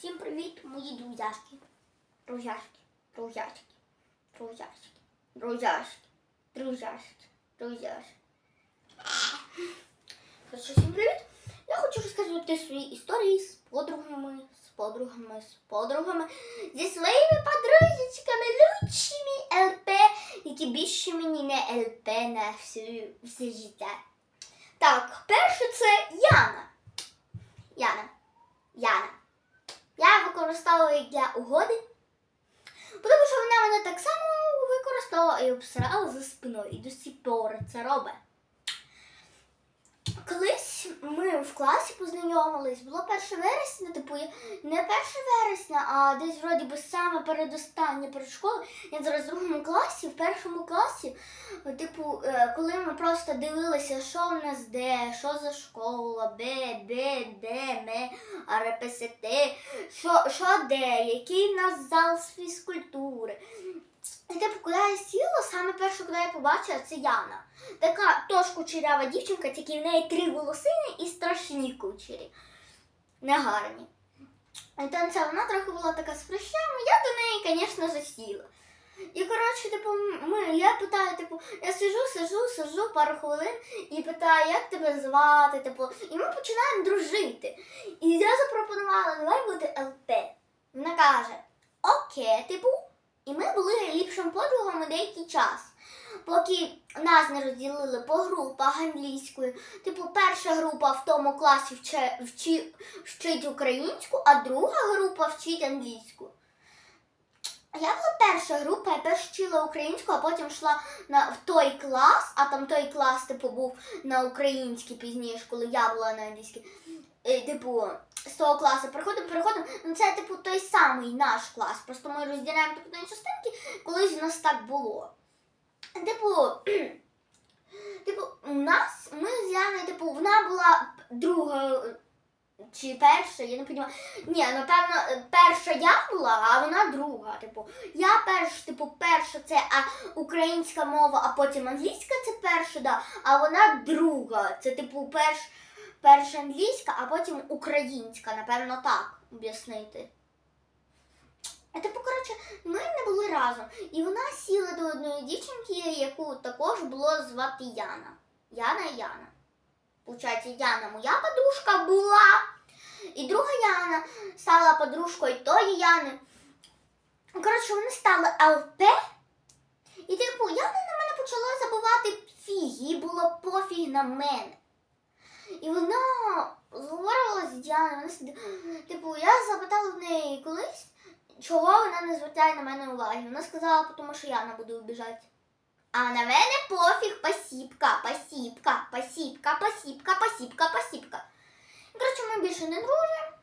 Всім привіт, мої друзяшки. Друзяшки, друзяшки, друзяшки, друзяшки, друзяшки, друзяшки. Коротше, всім привіт. Я хочу розказувати свої історії з подругами, з подругами, з подругами, зі своїми подружечками, лучшими ЛП, які більше мені не ЛП на всю, все життя. Так, перше це. Яна. Яна. Я використовую для угоди, тому що вона мене так само використовувала і обсирала за спиною і до сих пор це робить. Колись ми в класі познайомились, було 1 вересня, типу не 1 вересня, а десь вроді би саме передостаннє перед школою. Я зараз в другому класі, в першому класі, типу, е, коли ми просто дивилися, що в нас де, що за школа, де, де, де, ми, РПСТ, що, що де, який в нас зал з фізкультури. Типу, коли я сіла, саме перше, коли я побачила, це Яна. Така тож кучерява дівчинка, тільки в неї три волосини і страшні кучері. Негарні. І то це вона трохи була така з прищами, я до неї, звісно, засіла. І коротше, типу, ми, я питаю, типу, я сижу, сижу, сижу пару хвилин і питаю, як тебе звати, типу, і ми починаємо дружити. І я запропонувала, давай бути ЛП. Вона каже, окей, типу, і ми були ліпшими подругами деякий час. Поки нас не розділили по групах англійською. Типу, перша група в тому класі вче, вчи, вчить українську, а друга група вчить англійську. Я була перша група, я перш вчила українську, а потім йшла на, в той клас, а там той клас, типу, був на українській пізніше, коли я була на англійській. І, типу, з того класу приходимо, приходимо. Ну це, типу, той самий наш клас. Просто ми розділяємо типу, на частинки, колись в нас так було. Типу, типу, у нас, ми з Яною, типу, вона була друга чи перша, я не розумію. Ні, напевно, перша я була, а вона друга. Типу, я перш, типу, перша це а, українська мова, а потім англійська це перша, да, а вона друга. Це, типу, перш, перша англійська, а потім українська, напевно, так об'яснити. А типу, коротше, ми не були разом. І вона сіла до одної дівчинки, яку також було звати Яна. Яна і Яна. Получається, Яна моя подружка була. І друга Яна стала подружкою тої Яни. Коротше, вони стали ЛП. І типу, Яна на мене почала забувати фіг, їй було пофіг на мене. І вона зговорила з Діаною. Вона сидить- Типу, я запитала в неї колись, чого вона не звертає на мене уваги. Вона сказала, тому що Яна буде убіжати. А на мене пофіг, пасіпка, пасіпка, пасіпка, пасіпка, пасіпка, пасіпка. І, Коротше, ми більше не дружимо.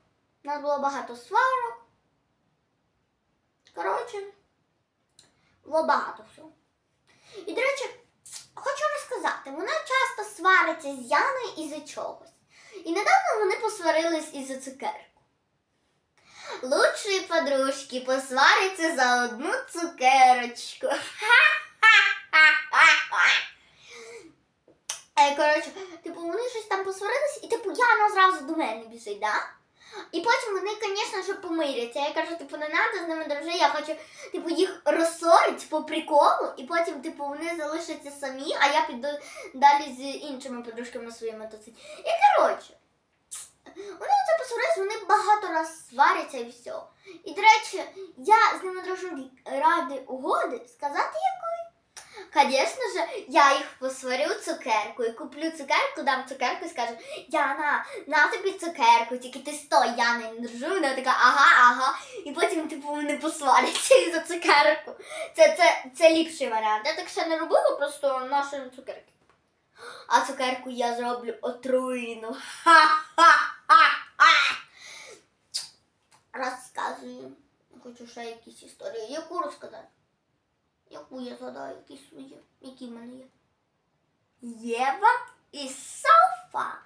У нас було багато сварок. Коротше, було багато всього. І, до речі, розказати, вона часто свариться з Яною із-за чогось. І недавно вони посварились із-за цукерку. Лучші подружки посваряться за одну цукерочку. Е, коротше, типу, вони щось там посварились, і типу Яна зразу до мене біжить, да? І потім вони, звісно ж, помиряться. Я кажу, типу, не треба з ними дружити, я хочу типу, їх розсорити по приколу, і потім, типу, вони залишаться самі, а я піду далі з іншими подружками своїми тусить. І коротше, вони оце посварились, вони багато раз сваряться і все. І, до речі, я з ними дружу ради угоди, сказати якої? Звісно ж, я їх посварю цукеркою, куплю цукерку, дам цукерку і скажу, Яна, на тобі цукерку, тільки ти стой, я не дружу. Вона така, ага, ага. І потім, типу, вони посваряться за цукерку. Це, це, це ліпший варіант. Я так ще не робила, просто нашої цукерки. А цукерку я зроблю отруєну. Ха-ха-ха-ха. Розказую. Хочу ще якісь історії. Яку розказати? Яку я згадаю, які свої, які в мене є? Єва і Софа.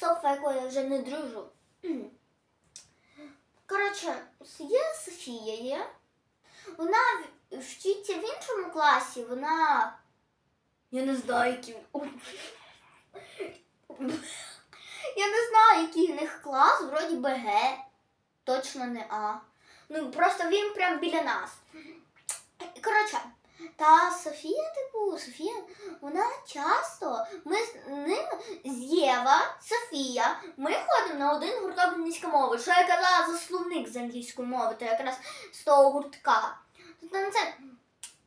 Софа, якою я вже не дружу. Коротше, є Софія є. Вона вчиться в іншому класі, вона. Я не знаю, які. Я не знаю, який в них клас, вроді би Г. точно не А. Ну, просто він прям біля нас. Коротше, та Софія, типу, Софія, вона часто, ми з ним, з Єва, Софія, ми ходимо на один гурток англійської мови. Що я казала за словник з англійської мови, то якраз з того гуртка. Тобто на це.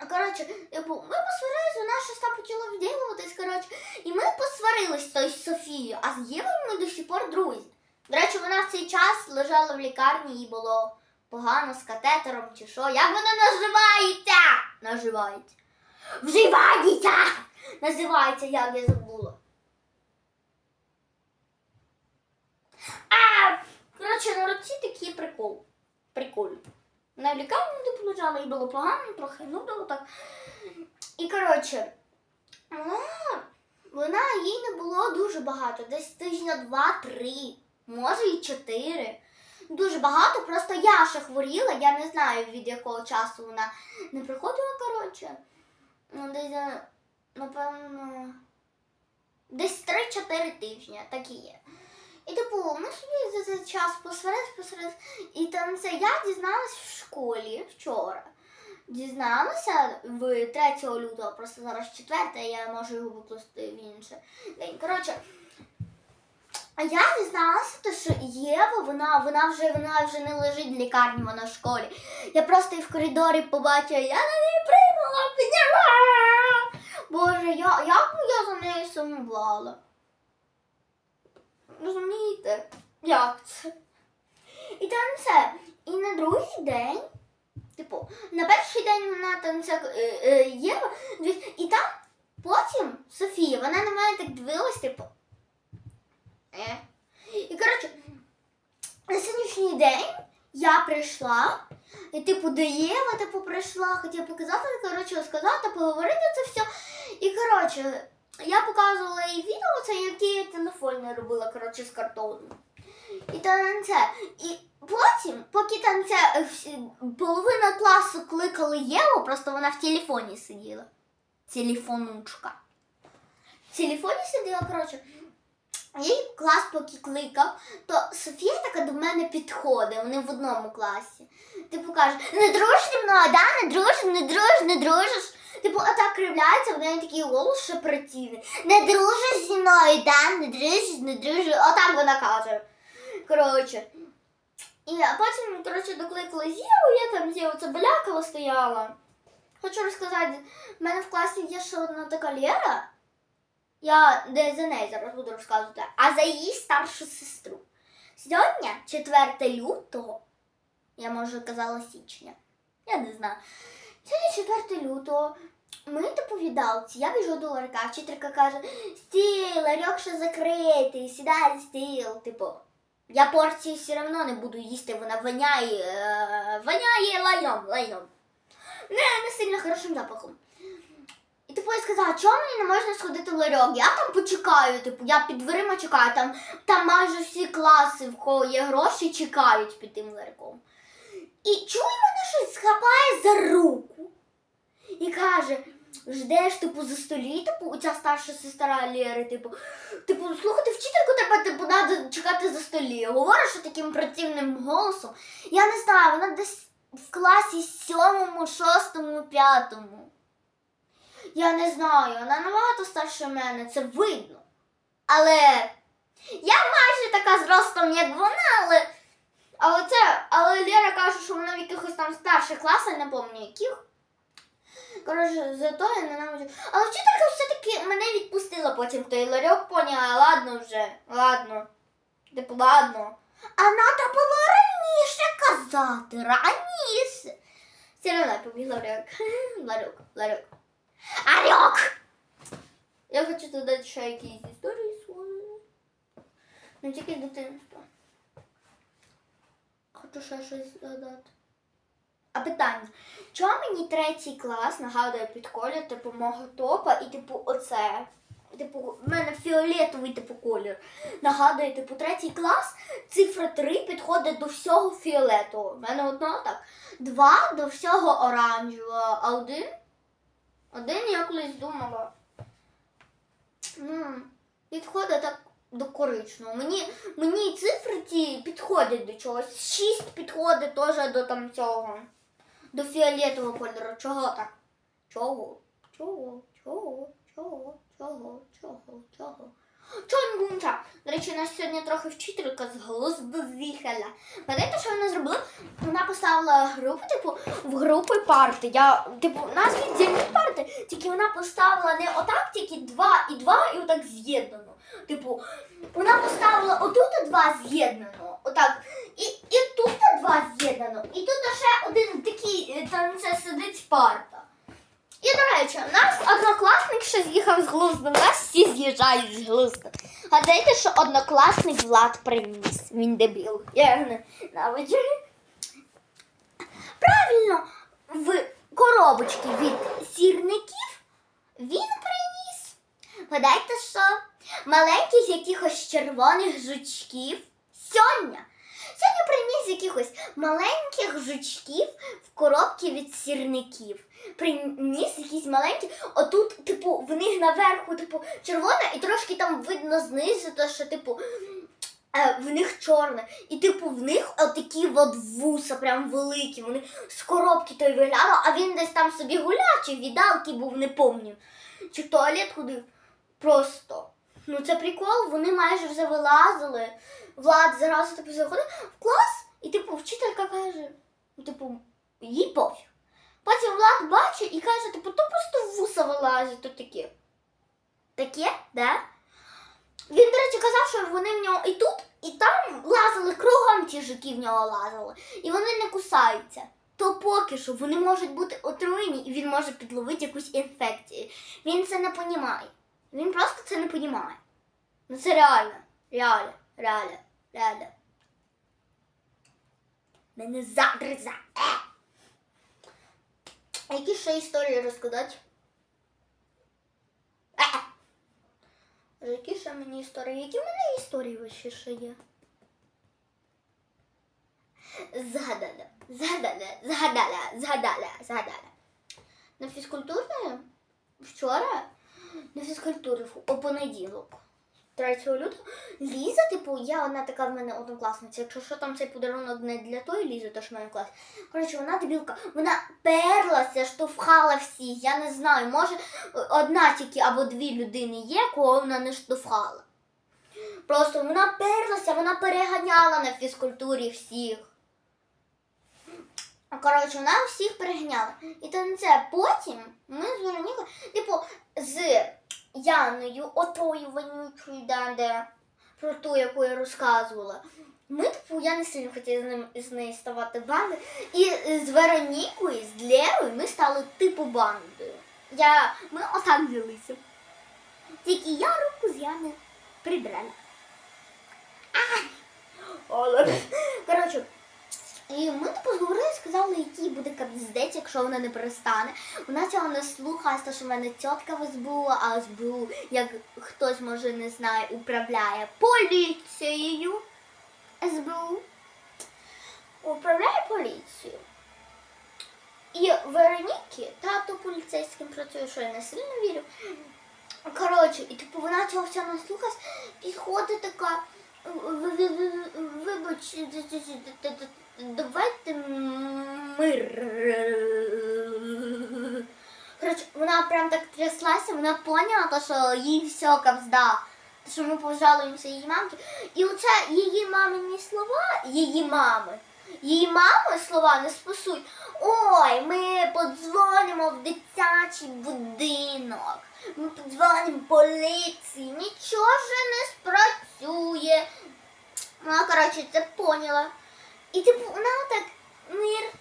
Коротше, типу, ми посварились, вона щось там почала вділуватись, коротше, і ми посварились з Софією, а з Євою ми до сих пор друзі. До речі, вона в цей час лежала в лікарні, їй було погано з катетером чи що. Як вона називається? Називається. Вживається! Називається, як я забула. А, коротше, на руці такий прикол. Прикол. В лікарні типу лежала, їй було погано, трохи нудило так. І коротше, вона, вона їй не було дуже багато, десь тижня два-три, може і чотири. Дуже багато, просто я ще хворіла, я не знаю від якого часу вона не приходила, коротше. Ну, десь, е, напевно, десь 3-4 тижні, так і є. І типу, ми собі за цей час посварились, посварились. І там це я дізналась в школі вчора. Дізналася в 3 лютого, просто зараз 4, я можу його викласти в інший день. Коротше, а я дізналася, що Єва, вона, вона, вже, вона вже не лежить в лікарні, вона в школі. Я просто її в коридорі побачила, я на неї прийняла, підняла. Боже, я, як я за нею сумувала. Розумієте, як це? І там все. І на другий день, типу, на перший день вона там це е, Єва, і там потім Софія, вона на мене так дивилась, типу. Е. І коротше, на сьогоднішній день я прийшла, і типу Єва, типу, прийшла, хотіла показати, коротше, розказати, поговорити це все. І коротше, я показувала їй відео, це яке я телефон робила, коротше, з картону. І там це. І потім, поки там це е, половина класу кликали Єву, просто вона в телефоні сиділа. Телефонучка. В телефоні сиділа, коротше. Їй клас поки кликав, то Софія така до мене підходить, вони в одному класі. Типу каже, не дружиш зі мною, да? Не дружиш, не дружиш, не дружиш. Типу, отак кривляється, в неї такий голос ще противний. Не дружиш зі мною, да? Не дружиш, не дружиш. Отак вона каже. Коротше. І потім, коротше, докликали Зєву, я там Зєву це балякала стояла. Хочу розказати, в мене в класі є ще одна така Лєра. Я не за неї зараз буду розказувати, а за її старшу сестру. Сьогодні, 4 лютого, я може казала січня, я не знаю. Сьогодні 4 лютого. Ми доповідалці, я біжу до ларька, вчителька каже, стіл, ларьок ще закритий, сідай стіл. Типу, я порції все одно не буду їсти, вона воняє, е, воняє лайном, лайном. Не, не сильно хорошим запахом. І типу я сказала, чому мені не можна сходити в ларьок? Я там почекаю, типу, я під дверима чекаю, там, там майже всі класи, в кого є гроші, чекають під тим ларьком. І чую, мене щось схапає за руку і каже: ждеш, типу, за столі, типу, ця старша сестра Лєри, типу, типу, слухати вчительку тебе, типу, треба чекати за столі. Говориш таким противним голосом. Я не знаю, вона десь в класі сьомому, шостому, п'ятому. Я не знаю, вона набагато старше мене, це видно. Але я майже така зростом, як вона, але. Але це, але Лера каже, що вона в якихось там старших класах, не пам'ятаю яких. Коротше, зато я ненавиджу. Але вчителька все-таки мене відпустила потім той ларьок, поняла, ладно вже, ладно. Типу, ладно. А треба було раніше казати, раніше. Все побігла в ларьок. Ларьок, ларьок. Арьок! Я хочу додати ще якісь історії свої. Не тільки з дитинства. Хочу ще щось додати. А питання. Чому мені третій клас нагадує під колір, типу, мого топа і типу оце? Типу, в мене фіолетовий типу колір. Нагадує, типу, третій клас, цифра 3 підходить до всього фіолетового. У мене одно так. Два до всього оранжевого, а один один я колись думала. Ну, підходить так до коричневого. Мені, мені цифри ті підходять до чогось. Шість підходить теж до там цього. До фіолетового кольору. Чого так? Чого? Чого? Чого? Чого? Чого? Чого? Чого? Нічого? До речі, нас сьогодні трохи вчителька з глузду з'їхала. Пам'ятаєте, що вона зробила? Вона поставила групу, типу, в групи парти. Я, типу, у нас віддільні парти, тільки вона поставила не отак, тільки два і два, і отак з'єднано. Типу, вона поставила отут два з'єднано, отак, і, і тут два з'єднано, і тут ще один такий, там це сидить парта. І, до речі, нас однокласник ще з'їхав з глузду, у нас всі з'їжджають з глузду. Гадайте, що однокласник Влад приніс. Він дебіл. Я його ненавиджу. Правильно, в коробочці від сірників він приніс. Гадайте, що маленьких якихось червоних жучків сьогодні. Сьогодні приніс якихось маленьких жучків в коробці від сірників. Приніс якісь маленькі. Отут, типу, в них наверху, типу, червона, і трошки там видно знизу, то що, типу, е, в них чорне. І, типу, в них отакі от вуса, прям великі. Вони з коробки той виглядав, а він десь там собі гуляв, чи віддалки був, не помню. Чи в туалет ходив. Просто. Ну це прикол, вони майже вже вилазили. Влад зразу типу заходить в клас, і типу вчителька каже, типу, їй пофіг. Потім Влад бачить і каже, типу, то просто вуса вилазить, то таке. Таке, да? Він, до речі, казав, що вони в нього і тут, і там лазили кругом ті жуки в нього лазили. І вони не кусаються. То поки що вони можуть бути отруєні, і він може підловити якусь інфекцію. Він це не понімає. Він просто це не понімає. Ну це реально. Реально, реально, реально. Мене загриза. А Які ще історії розказати? А Які ще мені історії? Які в мене історії вообще ще є? Згадала, згадала, згадала, згадала, згадала. На фізкультурі вчора на фізкультурі у понеділок. 3 лютого Ліза, типу, я одна така в мене однокласниця. Якщо що там цей подарунок не для тої Лізи, то ж в мене клас. Коротше, вона дебілка, вона перлася, штовхала всіх. Я не знаю, може одна тільки або дві людини є, кого вона не штовхала. Просто вона перлася, вона переганяла на фізкультурі всіх. Коротше, вона всіх переганяла. І то не це. Потім ми з типу, з Яною, отою вонючою, да, де, про ту, яку я розказувала. Ми, типу, я не сильно хотіла з, ним, з нею ставати бандою. І з Веронікою, з Лерою ми стали типу бандою. Я, ми отак взялися. Тільки я руку з Яни прибрала. Ай! Але. Коротше, і ми типу зговорили, сказали, який буде капздець, якщо вона не перестане. Вона цього не слухає, тому що в мене тітка в СБУ, а СБУ, як хтось може не знає, управляє поліцією. СБУ управляє поліцією. І Вероніки, тато поліцейським працює, що я не сильно вірю. Коротше, і типу вона цього всього не слухає, підходить така. «Ви- ви- ви- Вибач, давайте мир. Коротше, вона прям так тряслася, вона поняла, то, що їй все кавзда, що ми пожалуємося її мамки. І оце її мамині слова, її мами. Її мами слова не спасуть. Ой, ми подзвонимо в дитячий будинок. Ми подзвонимо поліції. Нічого ж не спрацює. Вона, коротше, це поняла. І типу, вона так мир.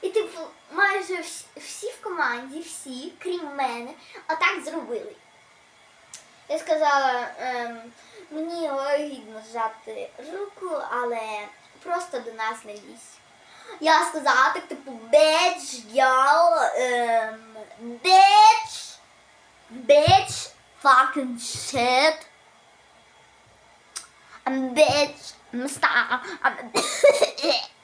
І типу, майже всі, в команді, всі, крім мене, отак зробили. Я сказала, ем, мені огидно зжати руку, але просто до нас лізь. Я сказала так, типу, bitch, girl, ем, bitch, bitch, fucking shit. I'm a bitch, I'm a star, I'm a Я